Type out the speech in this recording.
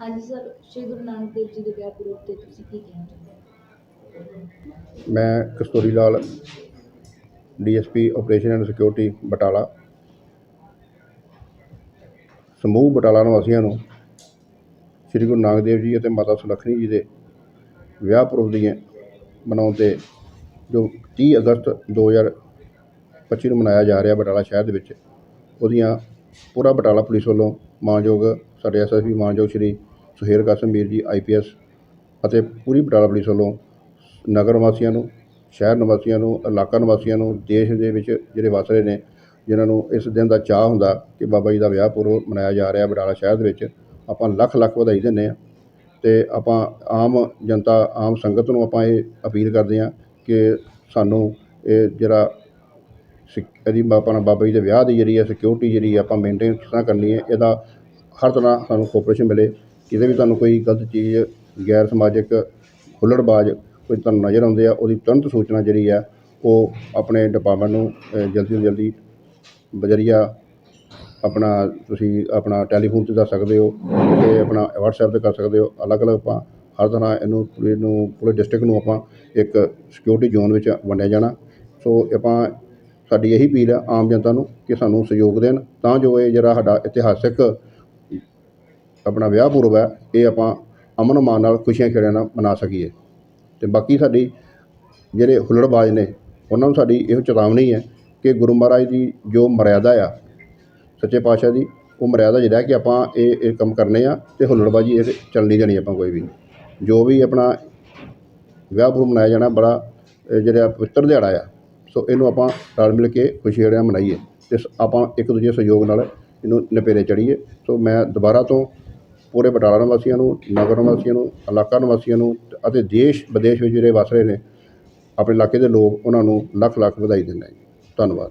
ਹਾਂਜੀ ਸਰ, ਸ਼੍ਰੀ ਗੁਰੂ ਨਾਨਕ ਦੇਵ ਜੀ ਦੇ ਵਿਆਹ ਪੁਰਬ ਤੇ ਤੁਸੀਂ ਕੀ ਕਹਿਣਾ ਚਾਹੁੰਦੇ ਹੋ? ਮੈਂ Kasturi Lal, DSP operation and security Batala. ਸਮੂਹ ਬਟਾਲਾ ਨਿਵਾਸੀਆਂ ਨੂੰ ਸ੍ਰੀ ਗੁਰੂ ਨਾਨਕ ਦੇਵ ਜੀ ਅਤੇ ਮਾਤਾ ਸੁਲੱਖਣੀ ਜੀ ਦੇ ਵਿਆਹ ਪੁਰਬ ਦੀਆਂ ਮਨਾਉਣ 'ਤੇ ਜੋ 30 ਅਗਸਤ 2025 ਨੂੰ ਮਨਾਇਆ ਜਾ ਰਿਹਾ ਬਟਾਲਾ ਸ਼ਹਿਰ ਦੇ ਵਿੱਚ, ਉਹਦੀਆਂ ਪੂਰਾ ਬਟਾਲਾ ਪੁਲਿਸ ਵੱਲੋਂ ਮਾਨਯੋਗ ਸਾਡੇ ਐਸਐਸਪੀ ਮਾਨਯੋਗ ਸ਼੍ਰੀ ਸੁਹੇਰ ਕਾਸਮ ਵੀਰ ਜੀ ਆਈਪੀਐਸ ਅਤੇ ਪੂਰੀ ਬਟਾਲਾ ਪੁਲਿਸ ਵੱਲੋਂ ਨਗਰ ਵਾਸੀਆਂ ਨੂੰ, ਸ਼ਹਿਰ ਨਿਵਾਸੀਆਂ ਨੂੰ, ਇਲਾਕਾ ਨਿਵਾਸੀਆਂ ਨੂੰ, ਦੇਸ਼ ਦੇ ਵਿੱਚ ਜਿਹੜੇ ਵਸ ਰਹੇ ਨੇ, ਜਿਨ੍ਹਾਂ ਨੂੰ ਇਸ ਦਿਨ ਦਾ ਚਾਹ ਹੁੰਦਾ ਕਿ ਬਾਬਾ ਜੀ ਦਾ ਵਿਆਹ ਪੁਰਬ ਮਨਾਇਆ ਜਾ ਰਿਹਾ ਬਟਾਲਾ ਸ਼ਹਿਰ ਦੇ ਵਿੱਚ, ਆਪਾਂ ਲੱਖ ਲੱਖ ਵਧਾਈ ਦਿੰਦੇ ਹਾਂ ਅਤੇ ਆਪਾਂ ਆਮ ਜਨਤਾ, ਆਮ ਸੰਗਤ ਨੂੰ ਆਪਾਂ ਇਹ ਅਪੀਲ ਕਰਦੇ ਹਾਂ ਕਿ ਸਾਨੂੰ ਇਹ ਜਿਹੜਾ ਸਿਕ, ਇਹਦੀ ਆਪਣਾ ਬਾਬਾ ਜੀ ਦੇ ਵਿਆਹ ਦੀ ਜਿਹੜੀ ਹੈ ਸਿਕਿਉਰਿਟੀ ਜਿਹੜੀ ਆਪਾਂ ਮੇਨਟੇਨ ਕਿਸ ਤਰ੍ਹਾਂ ਕਰਨੀ ਹੈ, ਇਹਦਾ ਹਰ ਤਰ੍ਹਾਂ ਸਾਨੂੰ ਕੋਆਪਰੇਸ਼ਨ ਮਿਲੇ। ਕਿਤੇ ਵੀ ਤੁਹਾਨੂੰ ਕੋਈ ਗਲਤ ਚੀਜ਼, ਗੈਰ ਸਮਾਜਿਕ ਹੁੱਲੜਬਾਜ਼ ਕੋਈ ਤੁਹਾਨੂੰ ਨਜ਼ਰ ਆਉਂਦੇ ਆ, ਉਹਦੀ ਤੁਰੰਤ ਸੂਚਨਾ ਜਿਹੜੀ ਆ, ਉਹ ਆਪਣੇ ਡਿਪਾਰਟਮੈਂਟ ਨੂੰ ਜਲਦੀ ਤੋਂ ਜਲਦੀ ਬਜਰੀਆ ਆਪਣਾ ਤੁਸੀਂ ਆਪਣਾ ਟੈਲੀਫੋਨ 'ਤੇ ਦੱਸ ਸਕਦੇ ਹੋ ਤੇ ਆਪਣਾ ਵਟਸਐਪ ਤੇ ਕਰ ਸਕਦੇ ਹੋ। ਅਲੱਗ-ਅਲੱਗ ਆਪਾਂ ਹਰ ਤਰ੍ਹਾਂ ਇਹਨੂੰ ਪੂਰੇ ਨੂੰ ਪੂਰੇ ਡਿਸਟ੍ਰਿਕਟ ਨੂੰ ਆਪਾਂ ਇੱਕ ਸਿਕਿਉਰਿਟੀ ਜ਼ੋਨ ਵਿੱਚ ਵੰਡਿਆ ਜਾਣਾ। ਸੋ ਆਪਾਂ, ਸਾਡੀ ਇਹੀ ਅਪੀਲ ਹੈ ਆਮ ਜਨਤਾ ਨੂੰ ਕਿ ਸਾਨੂੰ ਸਹਿਯੋਗ ਦੇਣ, ਤਾਂ ਜੋ ਇਹ ਜਿਹੜਾ ਸਾਡਾ ਇਤਿਹਾਸਿਕ ਆਪਣਾ ਵਿਆਹ ਪੁਰਬ ਹੈ, ਇਹ ਆਪਾਂ ਅਮਨ ਮਾਨ ਨਾਲ ਖੁਸ਼ੀਆਂ ਖੇੜਿਆਂ ਨਾਲ ਮਨਾ ਸਕੀਏ। ਅਤੇ ਬਾਕੀ ਸਾਡੀ ਜਿਹੜੇ ਹੁੱਲੜਬਾਜ਼ ਨੇ, ਉਹਨਾਂ ਨੂੰ ਸਾਡੀ ਇਹੋ ਚੇਤਾਵਨੀ ਹੈ ਕਿ ਗੁਰੂ ਮਹਾਰਾਜ ਦੀ ਜੋ ਮਰਿਆਦਾ ਆ, ਸੱਚੇ ਪਾਤਸ਼ਾਹ ਦੀ, ਉਹ ਮਰਿਆਦਾ ਜਿਹੜਾ ਕਿ ਆਪਾਂ ਇਹ ਇਹ ਕੰਮ ਕਰਨੇ ਆ ਅਤੇ ਹੁੱਲੜਬਾਜੀ ਇਹ ਚੱਲ ਨਹੀਂ ਦੇਣੀ ਆਪਾਂ ਕੋਈ ਵੀ। ਜੋ ਵੀ ਆਪਣਾ ਵਿਆਹ ਪੁਰਬ ਮਨਾਇਆ ਜਾਣਾ ਬੜਾ, ਇਹ ਜਿਹੜਾ ਪਵਿੱਤਰ ਦਿਹਾੜਾ ਆ, ਸੋ ਇਹਨੂੰ ਆਪਾਂ ਰਲ ਮਿਲ ਕੇ ਖੁਸ਼ੀ ਜਿਹੜਾ ਮਨਾਈਏ। ਤੇ ਸ- ਆਪਾਂ ਇੱਕ ਦੂਜੇ ਸਹਿਯੋਗ ਨਾਲ ਇਹਨੂੰ ਨਪੇਰੇ ਚੜੀਏ ਸੋ ਮੈਂ ਦੁਬਾਰਾ ਤੋਂ ਪੂਰੇ ਬਟਾਲਾ ਨਿਵਾਸੀਆਂ ਨੂੰ, ਨਗਰ ਨਿਵਾਸੀਆਂ ਨੂੰ, ਇਲਾਕਾ ਨਿਵਾਸੀਆਂ ਨੂੰ ਅਤੇ ਦੇਸ਼, ਵਿਦੇਸ਼ ਵਿੱਚ ਜਿਹੜੇ ਵਸ ਰਹੇ ਨੇ, ਆਪਣੇ ਇਲਾਕੇ ਦੇ ਲੋਕ ਉਹਨਾਂ ਨੂੰ ਲੱਖ ਲੱਖ ਵਧਾਈ ਦਿੰਦਾ ਜੀ। ਧੰਨਵਾਦ।